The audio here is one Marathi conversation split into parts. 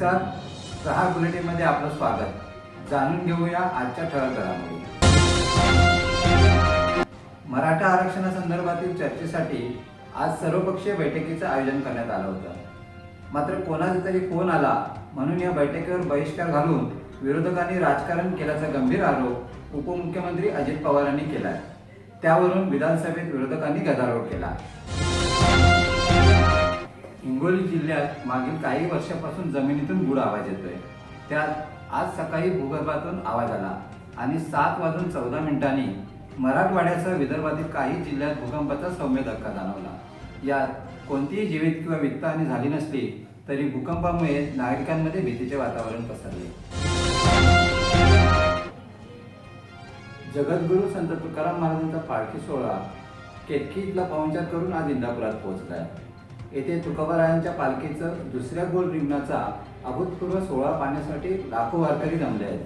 नमस्कार. प्रहार बुलेटिनमध्ये आपलं स्वागत. जाणून घेऊया आजच्या ठळक घडामोडी मराठा आरक्षणासंदर्भातील चर्चेसाठी आज सर्वपक्षीय बैठकीचं आयोजन करण्यात आलं होतं. मात्र कोणाचा तरी फोन आला म्हणून या बैठकीवर बहिष्कार घालून विरोधकांनी राजकारण केल्याचा गंभीर आरोप उपमुख्यमंत्री अजित पवारांनी केला त्यावरून विधानसभेत विरोधकांनी गदारोळ केला. हिंगोली जिल्ह्यात मागील काही वर्षापासून जमिनीतून गुड आवाज येतोय. त्यात आज सकाळी भूगर्भातून आवाज आला आणि सात वाजून चौदा मिनिटांनी मराठवाड्यासह विदर्भातील काही जिल्ह्यात भूकंपाचा सौम्य धक्का जाणवला. यात कोणतीही जीवित किंवा वित्तहानी झाली नसली तरी भूकंपामुळे नागरिकांमध्ये भीतीचे वातावरण पसरले. जगद्गुरू संत तुकाराम महाराजांचा पालखी सोहळा केतकीतला पाहुणचार करून आज इंदापुरात पोहोचलाय. येथे तुकोबारायांच्या पालखीचं दुसऱ्या गोल रिंगणाचा अभूतपूर्व सोहळा पाहण्यासाठी लाखो वारकरी जमले आहेत.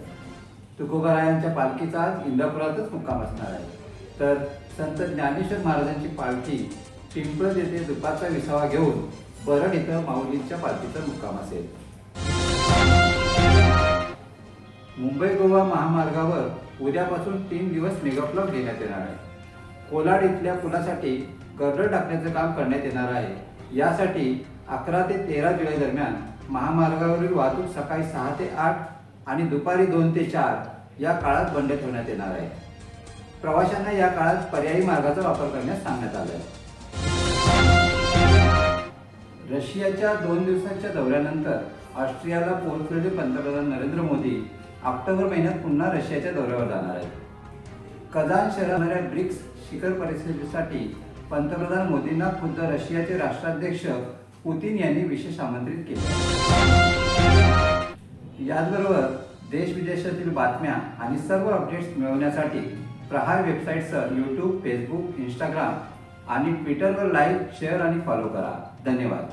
तुकोबारायांच्या पालखीचा आज इंदापुरातच मुक्काम असणार आहे. तर संत ज्ञानेश्वर महाराजांची पालखी पिंपळद येथे दुपारचा विसावा घेऊन बरड इथं माऊलींच्या पालखीचा मुक्काम असेल. मुंबई गोवा महामार्गावर उद्यापासून तीन दिवस मेगाब्लॉक घेण्यात येणार आहे. कोलाड इथल्या पुलासाठी गर्डर टाकण्याचं काम करण्यात येणार आहे. यासाठी अकरा ते तेरा जुलै दरम्यान महामार्गावरील वाहतूक सकाळी सहा ते आठ आणि दुपारी दोन ते चार या काळात बंद ठेवण्यात येणार आहे. प्रवाशांना या काळात पर्यायी मार्गाचा वापर करण्यास सांगण्यात आलं आहे रशियाच्या दोन दिवसांच्या दौऱ्यानंतर ऑस्ट्रियाला पोहोचलेले पंतप्रधान नरेंद्र मोदी ऑक्टोबर महिन्यात पुन्हा रशियाच्या दौऱ्यावर जाणार आहेत. कझान शहरात ब्रिक्स शिखर परिषदेसाठी पंतप्रधान मोदींना खुद्द रशियाचे राष्ट्राध्यक्ष पुतीन यांनी विशेष आमंत्रित केले. याचबरोबर देश विदेशातील बातम्या आणि सर्व अपडेट्स मिळवण्यासाठी प्रहार वेबसाईटसह यूट्यूब फेसबुक इंस्टाग्राम आणि ट्विटरवर लाईक शेअर आणि फॉलो करा. धन्यवाद.